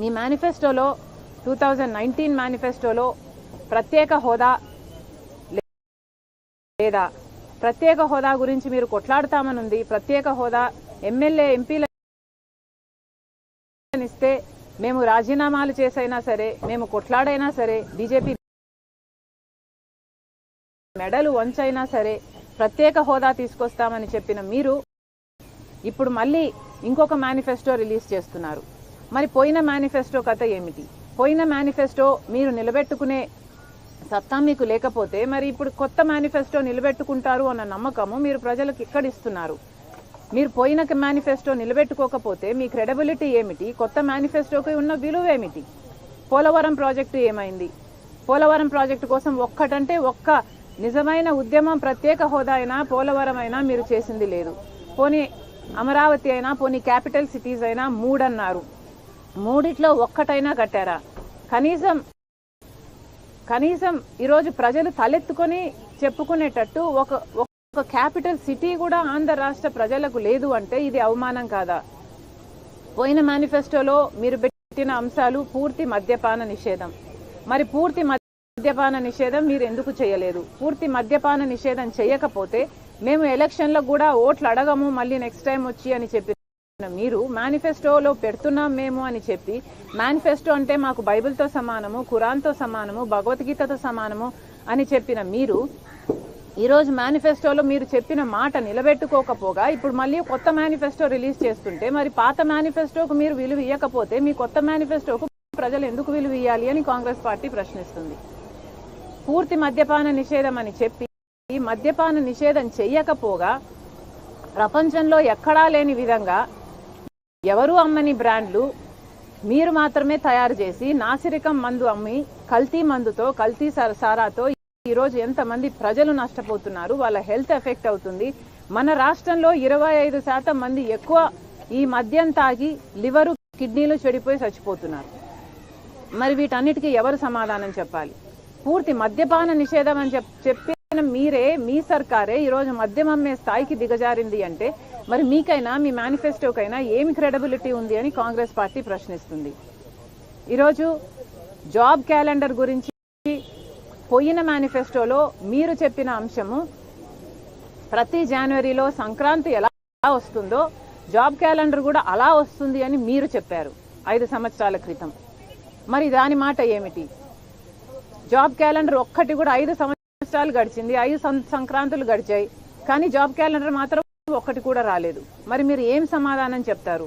మీ మేనిఫెస్టోలో two thousand nineteen మేనిఫెస్టోలో ప్రత్యేక హోదా లేదా ప్రత్యేక హోదా గురించి మీరు కొట్లాడతామనుంది ప్రత్యేక హోదా ఎమ్మెల్యే ఎంపీలనిస్తే మేము రాజీనామాలు చేసైనా సరే మేము కొట్లాడైనా సరే బీజేపీ మెడలు వంచైనా సరే ప్రత్యేక హోదా తీసుకొస్తామని చెప్పిన మీరు ఇప్పుడు మళ్ళీ ఇంకొక మేనిఫెస్టో రిలీజ్ చేస్తున్నారు. మరి పోయిన మేనిఫెస్టో కథ ఏమిటి? పోయిన మేనిఫెస్టో మీరు నిలబెట్టుకునే సత్తా మీకు లేకపోతే మరి ఇప్పుడు కొత్త మేనిఫెస్టో నిలబెట్టుకుంటారు అన్న నమ్మకము మీరు ప్రజలకు ఇక్కడిస్తున్నారు. మీరు పోయిన మేనిఫెస్టో నిలబెట్టుకోకపోతే మీ క్రెడబిలిటీ ఏమిటి? కొత్త మేనిఫెస్టోకి ఉన్న విలువ ఏమిటి? పోలవరం ప్రాజెక్టు ఏమైంది? పోలవరం ప్రాజెక్టు కోసం ఒక్కటంటే ఒక్క నిజమైన ఉద్యమం ప్రత్యేక హోదా అయినా పోలవరం అయినా మీరు చేసింది లేదు. పోనీ అమరావతి అయినా పోనీ క్యాపిటల్ సిటీస్ అయినా మూడన్నారు. మూడిట్లో ఒక్కటైనా కట్టారా? కనీసం కనీసం ఈరోజు ప్రజలు తలెత్తుకొని చెప్పుకునేటట్టు ఒక ఒక క్యాపిటల్ సిటీ కూడా ఆంధ్ర రాష్ట్ర ప్రజలకు లేదు అంటే ఇది అవమానం కాదా? పోయిన మేనిఫెస్టోలో మీరు పెట్టిన అంశాలు పూర్తి మద్యపాన నిషేధం. మరి పూర్తి మద్యపాన నిషేధం మీరు ఎందుకు చేయలేదు? పూర్తి మద్యపాన నిషేధం చేయకపోతే మేము ఎలక్షన్లో కూడా ఓట్లు అడగము మళ్ళీ నెక్స్ట్ టైం వచ్చి అని చెప్పి మీరు మేనిఫెస్టోలో పెడుతున్నాం మేము అని చెప్పి మేనిఫెస్టో అంటే మాకు బైబిల్తో సమానము ఖురాన్తో సమానము భగవద్గీతతో సమానము అని చెప్పిన మీరు ఈరోజు మేనిఫెస్టోలో మీరు చెప్పిన మాట నిలబెట్టుకోకపోగా ఇప్పుడు మళ్ళీ కొత్త మేనిఫెస్టో రిలీజ్ చేస్తుంటే మరి పాత మేనిఫెస్టోకు మీరు విలువ ఇవ్వకపోతే మీ కొత్త మేనిఫెస్టోకు ప్రజలు ఎందుకు విలువ ఇవ్వాలి అని కాంగ్రెస్ పార్టీ ప్రశ్నిస్తుంది. పూర్తి మద్యపాన నిషేధం అని చెప్పి ఈ మద్యపాన నిషేధం చెయ్యకపోగా ప్రపంచంలో ఎక్కడా లేని విధంగా ఎవరు అమ్మని బ్రాండ్లు మీరు మాత్రమే తయారు చేసి నాసిరకం మందు అమ్మి కల్తీ మందుతో కల్తీ సర- సారాతో ఈరోజు ఎంతమంది ప్రజలు నష్టపోతున్నారు వాళ్ళ హెల్త్ ఎఫెక్ట్ అవుతుంది. మన రాష్ట్రంలో ఇరవై ఐదు శాతం మంది ఎక్కువ ఈ మద్యం తాగి లివరు కిడ్నీలు చెడిపోయి చచ్చిపోతున్నారు. మరి వీటన్నిటికీ ఎవరు సమాధానం చెప్పాలి? పూర్తి మద్యపాన నిషేధం అని చెప్ చెప్పిన మీరే మీ సర్కారే ఈరోజు మద్యం అమ్మే స్థాయికి దిగజారింది అంటే మరి మీకైనా మీ మేనిఫెస్టోకైనా ఏమి క్రెడిబిలిటీ ఉంది అని కాంగ్రెస్ పార్టీ ప్రశ్నిస్తుంది. ఈరోజు జాబ్ క్యాలెండర్ గురించి పోయిన మేనిఫెస్టోలో మీరు చెప్పిన అంశము ప్రతి జనవరిలో సంక్రాంతి ఎలా వస్తుందో జాబ్ క్యాలెండర్ కూడా అలా వస్తుంది అని మీరు చెప్పారు ఐదు సంవత్సరాల క్రితం. మరి దాని మాట ఏమిటి? జాబ్ క్యాలెండర్ ఒక్కటి కూడా ఐదు సంవత్సరాలు గడిచింది ఐదు సంక్రాంతులు గడిచాయి. కానీ జాబ్ క్యాలెండర్ మాత్రం ఒక్కటి కూడా రాలేదు. మరి మీరు ఏం సమాధానం చెప్తారు?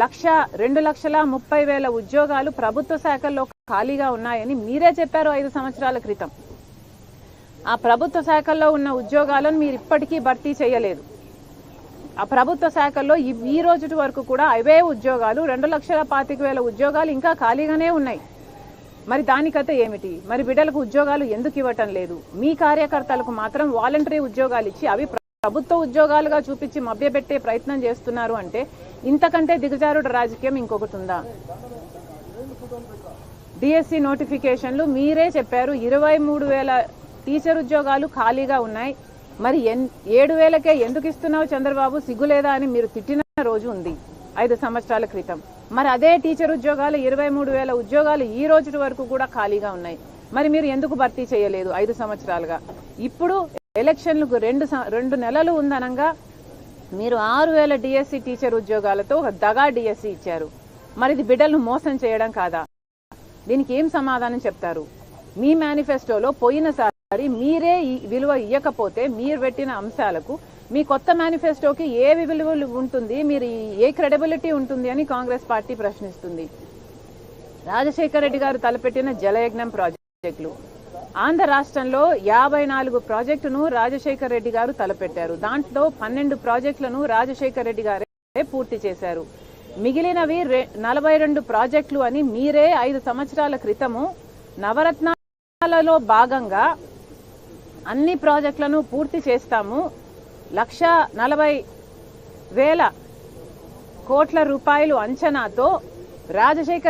లక్ష రెండు లక్షల ముప్పై వేల ఉద్యోగాలు ప్రభుత్వ శాఖల్లో ఖాళీగా ఉన్నాయని మీరే చెప్పారు ఐదు సంవత్సరాల క్రితం. ఆ ప్రభుత్వ శాఖల్లో ఉన్న ఉద్యోగాలను మీరు ఇప్పటికీ భర్తీ చేయలేదు. ఆ ప్రభుత్వ శాఖల్లో ఈ రోజు వరకు కూడా అవే ఉద్యోగాలు రెండు లక్షల పాతిక వేల ఉద్యోగాలు ఇంకా ఖాళీగానే ఉన్నాయి. మరి దానికైతే ఏమిటి? మరి బిడ్డలకు ఉద్యోగాలు ఎందుకు ఇవ్వటం లేదు? మీ కార్యకర్తలకు మాత్రం వాలంటరీ ఉద్యోగాలు ఇచ్చి అవి ప్రభుత్వ ఉద్యోగాలుగా చూపించి మభ్యపెట్టే ప్రయత్నం చేస్తున్నారు అంటే ఇంతకంటే దిగజారుడు రాజకీయం ఇంకొకటి ఉందా? డిఎస్సి నోటిఫికేషన్లు మీరే చెప్పారు ఇరవై మూడు వేల టీచర్ ఉద్యోగాలు ఖాళీగా ఉన్నాయి. మరి ఎన్ ఏడు వేలకే ఎందుకు ఇస్తున్నావు చంద్రబాబు? సిగ్గులేదా అని మీరు తిట్టిన రోజు ఉంది ఐదు సంవత్సరాల క్రితం. మరి అదే టీచర్ ఉద్యోగాలు ఇరవై మూడు వేల ఉద్యోగాలు ఈ రోజు వరకు కూడా ఖాళీగా ఉన్నాయి. మరి మీరు ఎందుకు భర్తీ చేయలేదు ఐదు సంవత్సరాలుగా? ఇప్పుడు ఎలక్షన్లకు రెండు రెండు నెలలు ఉందనంగా మీరు ఆరు వేల డిఎస్సి టీచర్ ఉద్యోగాలతో ఒక దగా డిఎస్సి ఇచ్చారు. మరి ఇది బిడ్డలను మోసం చేయడం కాదా? దీనికి ఏం సమాధానం చెప్తారు? మీ మేనిఫెస్టోలో పోయినసారి మీరే ఈ విలువ ఇవ్వకపోతే మీరు పెట్టిన అంశాలకు మీ కొత్త మేనిఫెస్టోకి ఏ విలువ ఉంటుంది మీరు ఏ క్రెడిబిలిటీ ఉంటుంది అని కాంగ్రెస్ పార్టీ ప్రశ్నిస్తుంది. రాజశేఖర రెడ్డి గారు తలపెట్టిన జలయజ్ఞం ప్రాజెక్టులు. ఆంధ్ర రాష్ట్రంలో యాభై నాలుగు ప్రాజెక్టును రాజశేఖర్ రెడ్డి గారు తలపెట్టారు. దాంట్లో పన్నెండు ప్రాజెక్టులను రాజశేఖర్ రెడ్డి గారే పూర్తి చేశారు. మిగిలినవి నలభై రెండు ప్రాజెక్టులు అని మీరే ఐదు సంవత్సరాల క్రితము నవరత్నాలలో భాగంగా అన్ని ప్రాజెక్టులను పూర్తి చేస్తాము. లక్ష నలభై వేల కోట్ల రూపాయలు అంచనాతో రాజశేఖర్